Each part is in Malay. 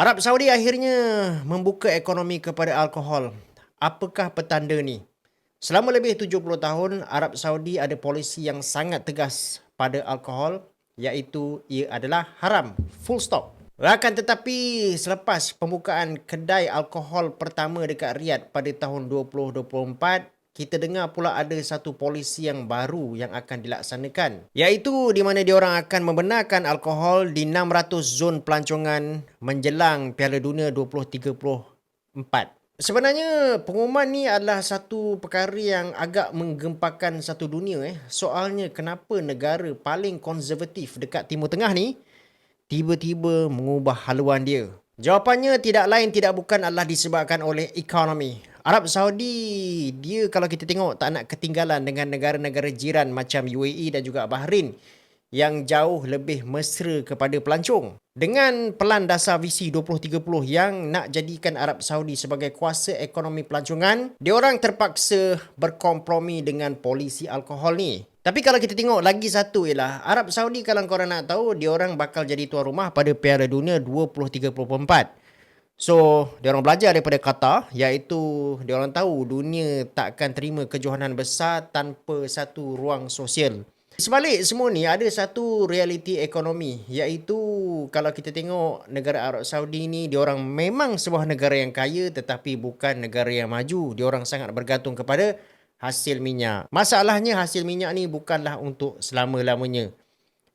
Arab Saudi akhirnya membuka ekonomi kepada alkohol. Apakah petanda ni? Selama lebih 70 tahun, Arab Saudi ada polisi yang sangat tegas pada alkohol iaitu ia adalah haram. Full stop. Akan tetapi selepas pembukaan kedai alkohol pertama dekat Riyadh pada tahun 2024, kita dengar pula ada satu polisi yang baru yang akan dilaksanakan. Iaitu di mana diorang akan membenarkan alkohol di 600 zon pelancongan menjelang Piala Dunia 2034. Sebenarnya pengumuman ni adalah satu perkara yang agak menggempakan satu dunia eh. Soalnya kenapa negara paling konservatif dekat Timur Tengah ni tiba-tiba mengubah haluan dia. Jawapannya tidak lain tidak bukan adalah disebabkan oleh ekonomi. Arab Saudi dia kalau kita tengok tak nak ketinggalan dengan negara-negara jiran macam UAE dan juga Bahrain yang jauh lebih mesra kepada pelancong. Dengan pelan dasar visi 2030 yang nak jadikan Arab Saudi sebagai kuasa ekonomi pelancongan, diorang terpaksa berkompromi dengan polisi alkohol ni. Tapi kalau kita tengok lagi satu ialah Arab Saudi kalau korang nak tahu diorang bakal jadi tuan rumah pada Piala Dunia 2034. So, dia orang belajar daripada kata iaitu dia orang tahu dunia tak akan terima kejohanan besar tanpa satu ruang sosial. Sebalik semua ni ada satu realiti ekonomi iaitu kalau kita tengok negara Arab Saudi ni dia orang memang sebuah negara yang kaya tetapi bukan negara yang maju. Dia orang sangat bergantung kepada hasil minyak. Masalahnya hasil minyak ni bukanlah untuk selama-lamanya.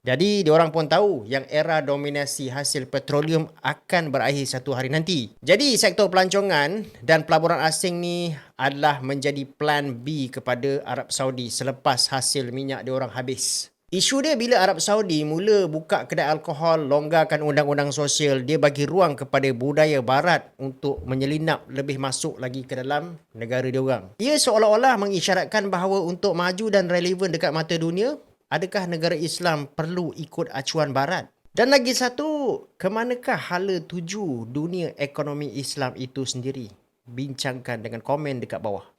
Jadi diorang pun tahu yang era dominasi hasil petroleum akan berakhir satu hari nanti. Jadi sektor pelancongan dan pelaburan asing ni adalah menjadi plan B kepada Arab Saudi selepas hasil minyak diorang habis. Isu dia bila Arab Saudi mula buka kedai alkohol, longgarkan undang-undang sosial, dia bagi ruang kepada budaya barat untuk menyelinap lebih masuk lagi ke dalam negara diorang. Ia seolah-olah mengisyaratkan bahawa untuk maju dan relevan dekat mata dunia, adakah negara Islam perlu ikut acuan barat? Dan lagi satu, kemanakah hala tuju dunia ekonomi Islam itu sendiri? Bincangkan dengan komen dekat bawah.